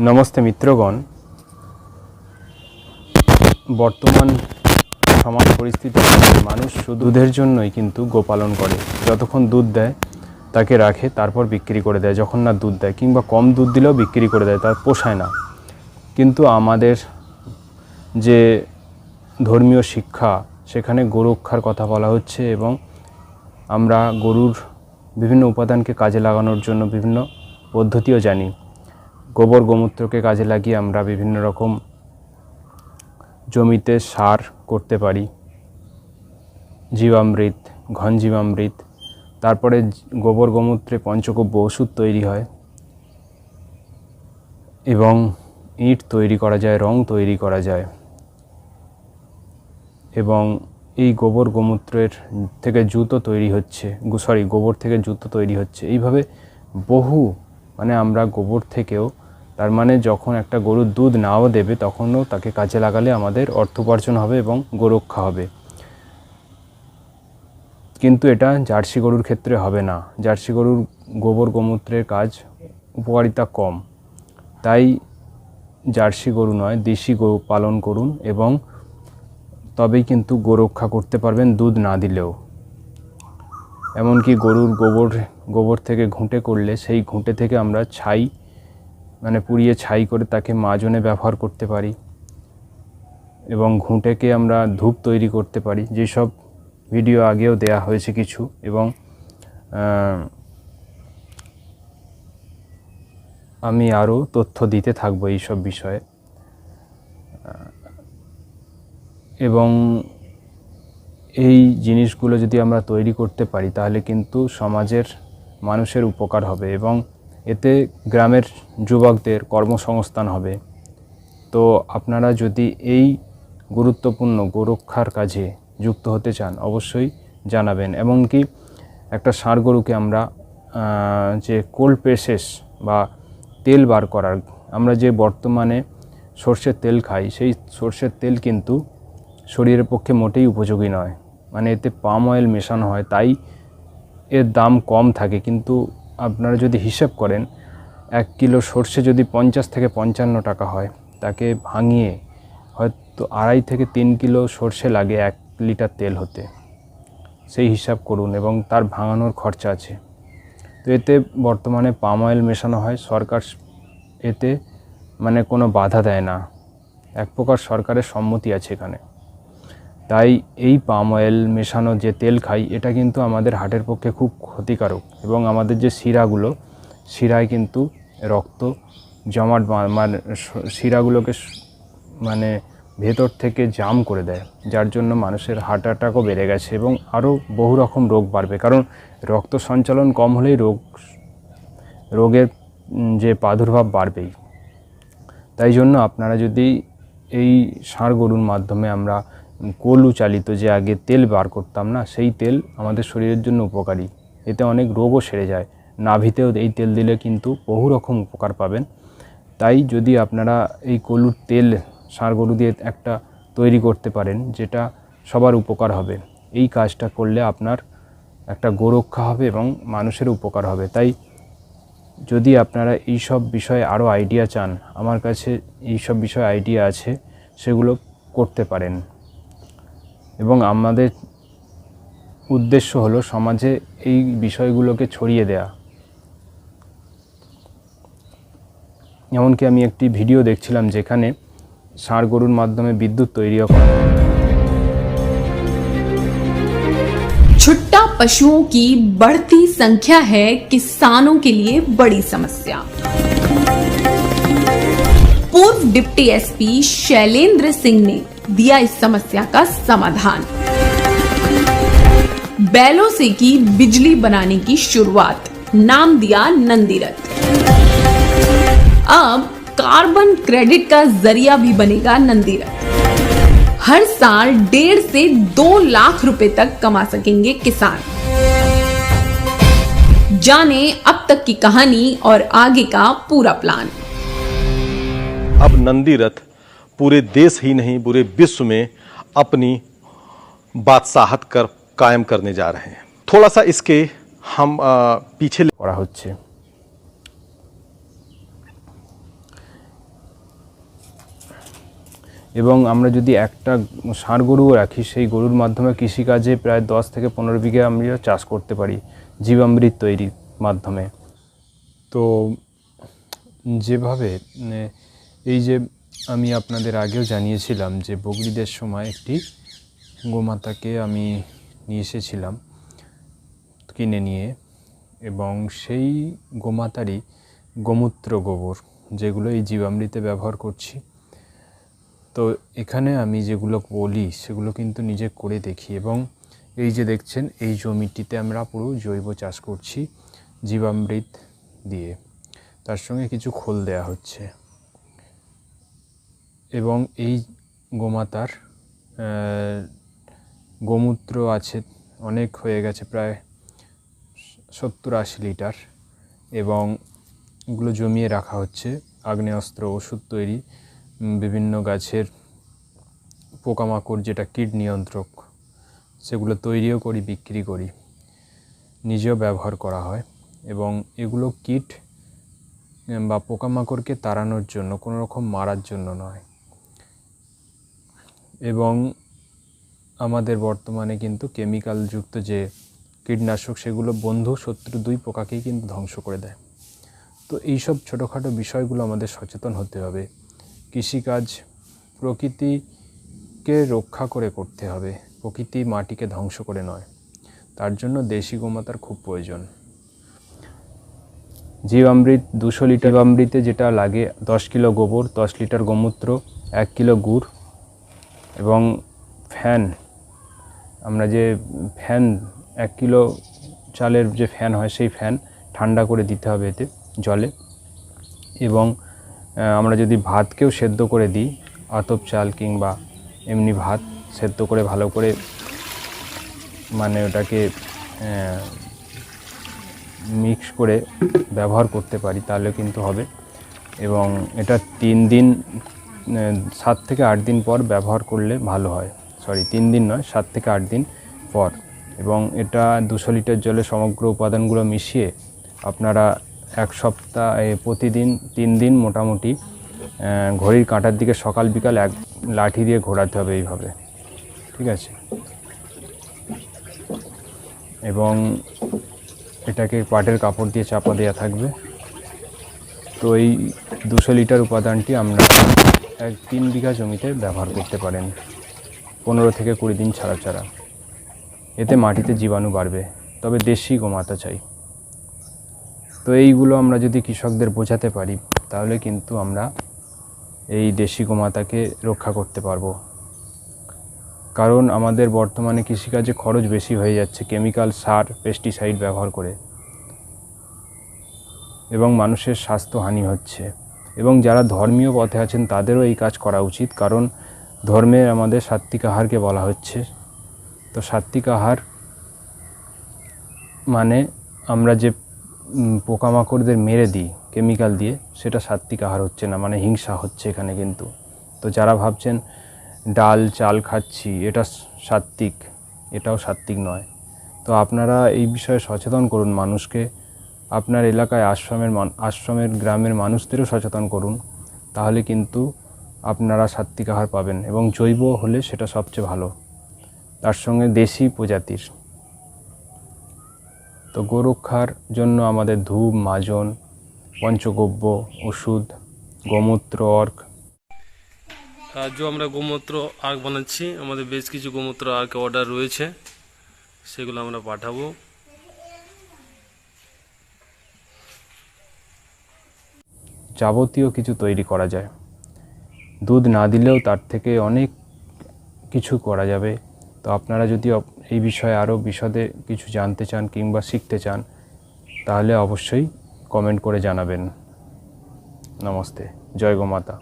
নমস্তে মিত্রগণ। বর্তমান সমাজ পরিস্থিতি, মানুষ দুধের জন্যই কিন্তু গোপালন করে। যতক্ষণ দুধ দেয়, তাকে রাখে, তারপর বিক্রি করে দেয়। যখন না দুধ দেয়, কিংবা কম দুধ দিলেও বিক্রি করে দেয় তার পোষায় না। কিন্তু আমাদের যে ধর্মীয় শিক্ষা, সেখানে গোরক্ষার কথা বলা হচ্ছে এবং আমরা গরুর বিভিন্ন উপাদানকে কাজে লাগানোর জন্য বিভিন্ন পদ্ধতিও জানি। গোবর গোমূত্রকে কাজে লাগিয়ে আমরা বিভিন্ন রকম জমিতে সার করতে পারি। জীবামৃত, ঘন জীবামৃত, তারপরে গোবর গোমূত্রে পঞ্চগব্য ওষুধ তৈরি হয় এবং ইট তৈরি করা যায়, রং তৈরি করা যায় এবং এই গোবর গোমূত্রের থেকে জুতো তৈরি হচ্ছে সরি গোবর থেকে জুতো তৈরি হচ্ছে। এইভাবে বহু মানে আমরা গোবর থেকেও তার মানে যখন একটা গরুর দুধ নাও দেবে, তখনও তাকে কাজে লাগালে আমাদের অর্থ উপার্জন হবে এবং গোরক্ষা হবে। কিন্তু এটা জার্সি গরুর ক্ষেত্রে হবে না। জার্সি গরুর গোবর গোমূত্রের কাজ উপকারিতা কম। তাই জার্সি গরু নয়, দেশি গরু পালন করুন এবং তবেই কিন্তু গোরক্ষা করতে পারবেন দুধ না দিলেও। এমনকি গরুর গোবর গোবর থেকে ঘুঁটে করলে সেই ঘুঁটে থেকে আমরা ছাই মানে পুড়িয়ে ছাই করে তাকে মাজনে ব্যবহার করতে পারি এবং ঘুঁটেকে আমরা ধূপ তৈরি করতে পারি, যেসব ভিডিও আগেও দেয়া হয়েছে কিছু এবং আমি আরও তথ্য দিতে থাকব এইসব বিষয়ে। এবং এই জিনিসগুলো যদি আমরা তৈরি করতে পারি, তাহলে কিন্তু সমাজের মানুষের উপকার হবে এবং এতে গ্রামের যুবকদের কর্মসংস্থান হবে। তো আপনারা যদি এই গুরুত্বপূর্ণ গোরক্ষার কাজে যুক্ত হতে চান, অবশ্যই জানাবেন। এমনকি একটা ষাঁড় গরুকে আমরা যে কোল্ড প্রেসেস বা তেল বার করার, আমরা যে বর্তমানে সর্ষের তেল খাই, সেই সর্ষের তেল কিন্তু শরীরের পক্ষে মোটেই উপযোগী নয়। মানে এতে পাম অয়েল মেশানো হয়, তাই এর দাম কম থাকে। কিন্তু আপনারা যদি হিসাব করেন, এক কিলো সর্ষে যদি পঞ্চাশ থেকে পঞ্চান্ন টাকা হয়, তাকে ভাঙিয়ে হয়তো আড়াই থেকে তিন কিলো সর্ষে লাগে এক লিটার তেল হতে। সেই হিসাব করুন এবং তার ভাঙানোর খরচা আছে। তো এতে বর্তমানে পাম অয়েল মেশানো হয়, সরকার এতে মানে কোনো বাধা দেয় না। এক প্রকার সরকারের সম্মতি আছে এখানে। তাই এই পাম অয়েল মেশানো যে তেল খাই, এটা কিন্তু আমাদের হার্টের পক্ষে খুব ক্ষতিকারক এবং আমাদের যে শিরাগুলো, শিরায় কিন্তু রক্ত জমাট মানে শিরাগুলোকে মানে ভেতর থেকে জাম করে দেয়, যার জন্য মানুষের হার্ট অ্যাটাকও বেড়ে গেছে এবং আরও বহু রকম রোগ বাড়বে। কারণ রক্ত সঞ্চালন কম হলেই রোগ রোগের যে প্রাদুর্ভাব বাড়বেই। তাই জন্য আপনারা যদি এই ষাঁড় গরুর মাধ্যমে আমরা কলু চালিত যে আগে তেল বার করতাম না, সেই তেল আমাদের শরীরের জন্য উপকারী। এতে অনেক রোগও সেরে যায়। নাভিতেও এই তেল দিলে কিন্তু বহু রকম উপকার পাবেন। তাই যদি আপনারা এই কলুর তেল ষাঁড় গরু দিয়ে একটা তৈরি করতে পারেন, যেটা সবার উপকার হবে। এই কাজটা করলে আপনার একটা গোরক্ষা হবে এবং মানুষের উপকার হবে। তাই যদি আপনারা এই সব বিষয়ে আরও আইডিয়া চান, আমার কাছে এই সব বিষয়ে আইডিয়া আছে, সেগুলো করতে পারেন। এবং আমাদের উদ্দেশ্য হলো সমাজে এই বিষয়গুলোকে ছড়িয়ে দেয়া এমনকি আমি একটি ভিডিও দেখছিলাম যেখানে ষাঁড় গরুর মাধ্যমে বিদ্যুৎ তৈরিও করা হয়। छुट्टा पशुओं की बढ़ती संख्या है किसानों के लिए बड़ी समस्या पूर्व डिप्टी एसपी शैलेंद्र सिंह ने दिया इस समस्या का समाधान। बैलों से की बिजली बनाने की शुरुआत। नाम दिया नंदीरथ। अब कार्बन क्रेडिट का ज़रिया भी बनेगा नंदीरथ। हर साल डेढ़ से दो लाख रुपए तक कमा सकेंगे किसान। जाने अब तक की कहानी और आगे का पूरा प्लान अब नंदी रथ पूरे देश ही नहीं पूरे विश्व में अपनी बादशाहत कर कायम करने जा रहे हैं थोड़ा सा इसके हम अ, पीछे করা হচ্ছে এবং আমরা যদি একটা ষাঁড় গরুও রাখি সেই গরুর মাধ্যমে কৃষিকাজে প্রায় দশ থেকে পনেরো বিঘে আমরা চাষ করতে পারি জীবামৃত তৈরির মাধ্যমে তো যেভাবে মানে, এই যে আমি আপনাদের আগেও জানিয়েছিলাম যে বগরিদের সময় একটি গোমাতাকে আমি নিয়ে এসেছিলাম কিনে নিয়ে এবং সেই গোমাতারই গোমূত্র গোবর, যেগুলো এই জীবামৃতে ব্যবহার করছি। তো এখানে আমি যেগুলো বলি সেগুলো কিন্তু নিজে করে দেখি এবং এই যে দেখছেন, এই জমিটিতে আমরা পুরো জৈব চাষ করছি জীবামৃত দিয়ে। তার সঙ্গে কিছু খোল দেয়া হচ্ছে। এবং এই গোমাতার গোমূত্র আছে, অনেক হয়ে গেছে, প্রায় সত্তর আশি লিটার এবং এগুলো জমিয়ে রাখা হচ্ছে। আগ্নেয়াস্ত্র, ওষুধ তৈরি বিভিন্ন গাছের পোকামাকড় যেটা কীট নিয়ন্ত্রক, সেগুলো তৈরিও করি, বিক্রি করি, নিজেও ব্যবহার করা হয় এবং এগুলো কীট বা পোকামাকড়কে তাড়ানোর জন্য, কোনো রকম মারার জন্য নয়। এবং আমাদের বর্তমানে কিন্তু কেমিক্যালযুক্ত যে কীটনাশক সেগুলো বন্ধু শত্রু দুই পোকাকেই কিন্তু ধ্বংস করে দেয়। তো এইসব ছোটোখাটো বিষয়গুলো আমাদের সচেতন হতে হবে। কৃষিকাজ প্রকৃতিকে রক্ষা করে করতে হবে। প্রকৃতি মাটিকে ধ্বংস করে নয়। তার জন্য দেশি গোমাতার খুব প্রয়োজন। জীবামৃত দুশো লিটার অমৃতে যেটা লাগে দশ কিলো গোবর দশ লিটার গোমূত্র এক কিলো গুড় এবং ফ্যান, আমরা যে ফ্যান, এক কিলো চালের যে ফ্যান হয় সেই ফ্যান ঠান্ডা করে দিতে হবে এতে জলে। এবং আমরা যদি ভাতকেও সেদ্ধ করে দিই, আতপ চাল কিংবা এমনি ভাত সেদ্ধ করে ভালো করে মানে ওটাকে মিক্স করে ব্যবহার করতে পারি, তাহলে কিন্তু হবে। এবং এটা তিন দিন সাত থেকে আট দিন পর ব্যবহার করলে ভালো হয়। সরি তিন দিন নয়, সাত থেকে আট দিন পর। এবং এটা দুশো লিটার জলে সমগ্র উপাদানগুলো মিশিয়ে আপনারা এক সপ্তাহ প্রতিদিন তিন দিন মোটামুটি ঘড়ির কাঁটার দিকে সকাল বিকাল এক লাঠি দিয়ে ঘোরাতে হবে এইভাবে। ঠিক আছে? এবং এটাকে পাটের কাপড় দিয়ে চাপা দেওয়া থাকবে। তো এই দুশো লিটার উপাদানটি আমরা এক তিন বিঘা জমিতে ব্যবহার করতে পারেন। পনেরো থেকে কুড়ি দিন ছাড়া ছাড়া এতে মাটিতে জীবাণু বাড়বে, তবে দেশি গোমাতা চাই। তো এইগুলো আমরা যদি কৃষকদের বোঝাতে পারি, তাহলে কিন্তু আমরা এই দেশি গোমাতাকে রক্ষা করতে পারব। কারণ আমাদের বর্তমানে কৃষিকাজে খরচ বেশি হয়ে যাচ্ছে, কেমিক্যাল, সার, পেস্টিসাইড ব্যবহার করে। এবং মানুষের স্বাস্থ্যহানি হচ্ছে। এবং যারা ধর্মীয় পথে আছেন, তাদেরও এই কাজ করা উচিত। কারণ ধর্মে আমাদের সাত্বিক আহারকে বলা হচ্ছে। তো সাত্বিক আহার মানে আমরা যে পোকামাকড়দের মেরে দিই, কেমিক্যাল দিয়ে, সেটা সাত্বিক আহার হচ্ছে না মানে হিংসা হচ্ছে এখানে কিন্তু। তো যারা ভাবছেন, ডাল, চাল খাচ্ছি, এটা সাত্বিক এটাও সাত্বিক নয়। তো আপনারা এই বিষয়ে সচেতন করুন মানুষকে। আপনার এলাকায় আশ্রমের আশ্রমের গ্রামের মানুষদেরও সচেতন করুন, তাহলে কিন্তু আপনারা সাত্বিক আহার পাবেন এবং জৈব হলে সেটা সবচেয়ে ভালো। তার সঙ্গে দেশি প্রজাতির। তো গোরক্ষার জন্য আমাদের ধূপ, মাজন, পঞ্চগব্য, ওষুধ, গোমূত্র, অর্ক। যে আমরা গোমূত্র আর্ক বানাচ্ছি। আমাদের বেশ কিছু গোমূত্র আর্ক অর্ডার রয়েছে। সেগুলো আমরা পাঠাবো। যাবতীয় কিছু তৈরি করা যায়। দুধ না দিলেও তার থেকে অনেক কিছু করা যাবে। তো আপনারা যদি এই বিষয়ে আরও বিশদে কিছু জানতে চান কিংবা শিখতে চান, তাহলে অবশ্যই কমেন্ট করে জানাবেন। নমস্তে, জয় গো মাতা।